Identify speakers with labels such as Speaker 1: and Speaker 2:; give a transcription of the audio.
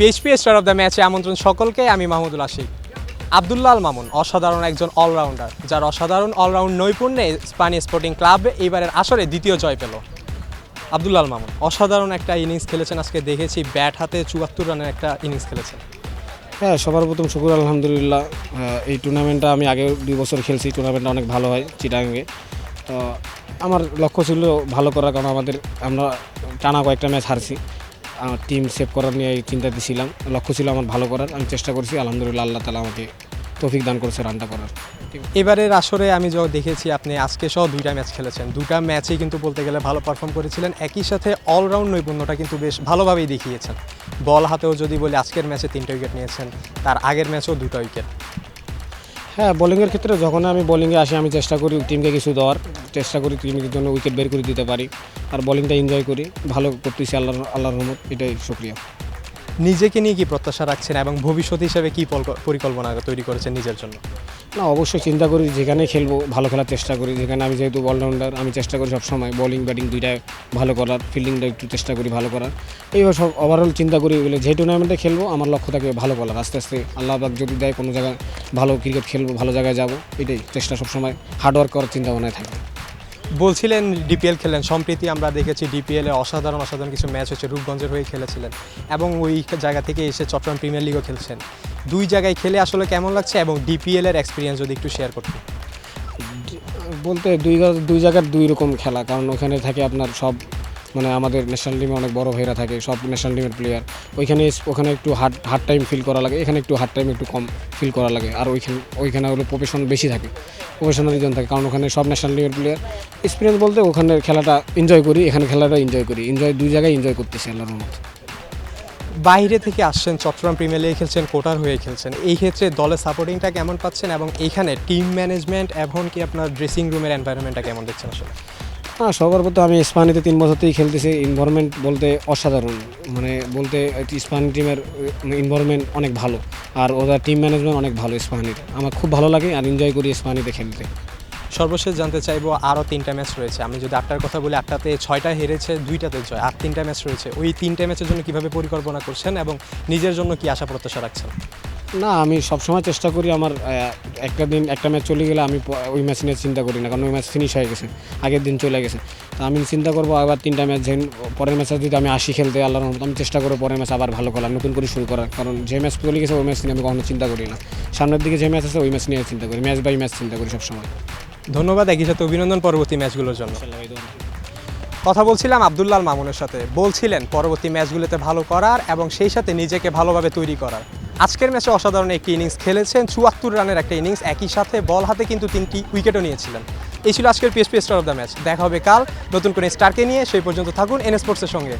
Speaker 1: PHP star of the ম্যাচে আমন্ত্রণ সকলকে। আমি মাহমুদুল আশিক। আবদুল্লাহ আল মামুন, অসাধারণ একজন অলরাউন্ডার যার অসাধারণ অলরাউন্ড নৈপুণ্যে স্পানি স্পোর্টিং ক্লাব এইবারের আসরে দ্বিতীয় জয় পেল। আবদুল্লাহ আল মামুন, অসাধারণ একটা ইনিংস খেলেছেন আজকে, দেখেছি ব্যাট হাতে চুয়াত্তর রানের একটা ইনিংস খেলেছেন।
Speaker 2: হ্যাঁ সবার প্রথম শুকুর, আলহামদুলিল্লাহ। এই টুর্নামেন্টটা আমি আগে দুই বছর খেলছি টুর্নামেন্টটা অনেক ভালো হয় চিটাঙ্গে। তো আমার লক্ষ্য ছিল ভালো করার, কারণ আমাদের, আমরা টানা কয়েকটা ম্যাচ হারছি। আমার টিম সেভ করার নিয়ে চিন্তাতে ছিলাম। লক্ষ্য ছিল আমার ভালো করার। আমি চেষ্টা করছি, আলহামদুলিল্লাহ আল্লাহ তালা আমাকে তৌফিক দান করেছে রানটা করার।
Speaker 1: এবারের আসরে আমি যখন দেখেছি, আপনি আজকে সহ দুইটা ম্যাচ খেলেছেন। দুটা ম্যাচেই কিন্তু বলতে গেলে ভালো পারফর্ম করেছিলেন। একই সাথে অলরাউন্ড নৈপুণ্যটা কিন্তু বেশ ভালোভাবেই দেখিয়েছেন। বল হাতেও যদি বলি, আজকের ম্যাচে তিনটা উইকেট নিয়েছেন। তার আগের ম্যাচেও দুটো উইকেট
Speaker 2: হ্যাঁ বোলিংয়ের ক্ষেত্রে যখন আমি বোলিংয়ে আসি, আমি চেষ্টা করি টিমকে কিছু দেওয়ার। চেষ্টা করি টিমের জন্য উইকেট বের করে দিতে পারি। আর বোলিংটা এনজয় করি। ভালো করতেছি আল্লাহ আল্লাহর রহমত, এটাই সুক্রিয়া
Speaker 1: নিজেকে নিয়ে কি প্রত্যাশা রাখছেন এবং ভবিষ্যৎ হিসাবে কী পরিকল্পনা তৈরি করেছেন নিজের জন্য?
Speaker 2: না, অবশ্যই চিন্তা করি যেখানে খেলব, ভালো খেলার চেষ্টা করি। যেখানে আমি যেহেতু অলরাউন্ডার আমি চেষ্টা করি সবসময় বোলিং ব্যাটিং দুইটাই ভালো করার ফিল্ডিংটা একটু চেষ্টা করি ভালো করার। এইভাবে সব ওভারঅল চিন্তা করি বলে যে টুর্নামেন্টে খেলব, আমার লক্ষ্য থাকে ভালো করার। আস্তে আস্তে আল্লাহ পাক যদি দেয় কোনো জায়গায় ভালো ক্রিকেট খেলব, ভালো জায়গায় যাব, এটাই চেষ্টা সবসময়। হার্ডওয়ার্ক করার চিন্তা ভাবনায় থাকে
Speaker 1: বলছিলেন ডিপিএল খেলেন সম্প্রীতি আমরা দেখেছি ডিপিএলে অসাধারণ অসাধারণ কিছু ম্যাচ হচ্ছে রূপগঞ্জের হয়ে খেলেছিলেন এবং ওই জায়গা থেকে এসে চট্টগ্রাম প্রিমিয়ার লিগও খেলছেন। দুই জায়গায় খেলে আসলে কেমন লাগছে এবং ডিপিএল এর এক্সপিরিয়েন্স যদি একটু শেয়ার করতে?
Speaker 2: বলতে দুই দুই জায়গার দুই রকম খেলা, কারণ ওখানে থাকে আপনার সব মানে আমাদের ন্যাশনাল টিমে অনেক বড় ভাইরা থাকে, সব ন্যাশনাল টিমের প্লেয়ার ওইখানে ওখানে একটু হার্ড হার্ড টাইম ফিল করা লাগে, এখানে একটু হার্ড টাইম একটু কম ফিল করা লাগে, আর ওইখানে ওইখানে হলো প্রফেশন বেশি থাকে প্রফেশনালিজম থাকে, কারণ ওখানে সব ন্যাশনাল টিমের প্লেয়ার এক্সপিরিয়েন্স বলতে ওখানে খেলাটা এনজয় করি, এখানে খেলাটা এনজয় করি এনজয় দুই জায়গায় এনজয় করতেছি আল্লাহর রহমত।
Speaker 1: বাইরে থেকে আসছেন, চট্টগ্রাম প্রিমিয়ার লিগে খেলছেন, কোটার হয়ে খেলছেন। এই ক্ষেত্রে দলের সাপোর্টিংটা কেমন পাচ্ছেন এবং এইখানে টিম ম্যানেজমেন্ট এবং কি আপনার ড্রেসিং রুমের এনভায়রনমেন্টটা কেমন দেখছেন আসলে?
Speaker 2: হ্যাঁ সবার প্রথম আমি স্পানিতে তিন বছর খেলতেছি। ইনভারনমেন্ট বলতে অসাধারণ। মানে বলতে স্পানি টিমের ইনভারনমেন্ট অনেক ভালো। আর ওদের টিম ম্যানেজমেন্ট অনেক ভালো স্পানির আমার খুব ভালো লাগে আর এনজয় করি স্পানিতে খেলতে।
Speaker 1: সর্বশেষ জানতে চাইব, আরও তিনটা ম্যাচ রয়েছে। আমি যদি আটটার কথা বলি, আটটাতে ছয়টা হেরেছে, দুইটাতে জয়। আর তিনটা ম্যাচ রয়েছে। ওই তিনটা ম্যাচের জন্য কীভাবে পরিকল্পনা করছেন এবং নিজের জন্য কি আশা প্রত্যাশা রাখছেন?
Speaker 2: না, আমি সবসময় চেষ্টা করি আমার একটা দিন একটা ম্যাচ চলে গেলে আমি ওই ম্যাচ নিয়ে চিন্তা করি না, কারণ ওই ম্যাচ ফিনিশ হয়ে গেছে, আগের দিন চলে গেছে। তো আমি চিন্তা করব আবার তিনটা ম্যাচ যেন, পরের ম্যাচে যদি আমি আসি খেলতে আল্লাহর মতো আমি চেষ্টা করব পরের ম্যাচ আবার ভালো করার নতুন করে শুরু করার। কারণ যে ম্যাচ চলে গেছে, ওই ম্যাচ নিয়ে আমি কখনো চিন্তা করি না। সামনের দিকে যে ম্যাচ আছে, ওই ম্যাচ নিয়ে চিন্তা করি, ম্যাচ বাই ম্যাচ চিন্তা করি সবসময়।
Speaker 1: ধন্যবাদ, একই সাথে অভিনন্দন পরবর্তী ম্যাচগুলোর জন্য। কথা বলছিলাম আবদুল্লাল মামুনের সাথে। বলছিলেন পরবর্তী ম্যাচগুলোতে ভালো করার এবং সেই সাথে নিজেকে ভালোভাবে তৈরি করার। আজকের ম্যাচে অসাধারণ একটি ইনিংস খেলেছেন। চুয়াত্তর রানের একটা ইনিংস একই সাথে বল হাতে কিন্তু তিনটি উইকেটও নিয়েছিলেন। এই ছিল আজকের PSP star of the match দেখা হবে কাল। নতুন করে স্টারকে নিয়ে সেই পর্যন্ত থাকুন এন স্পোর্টসের সঙ্গে।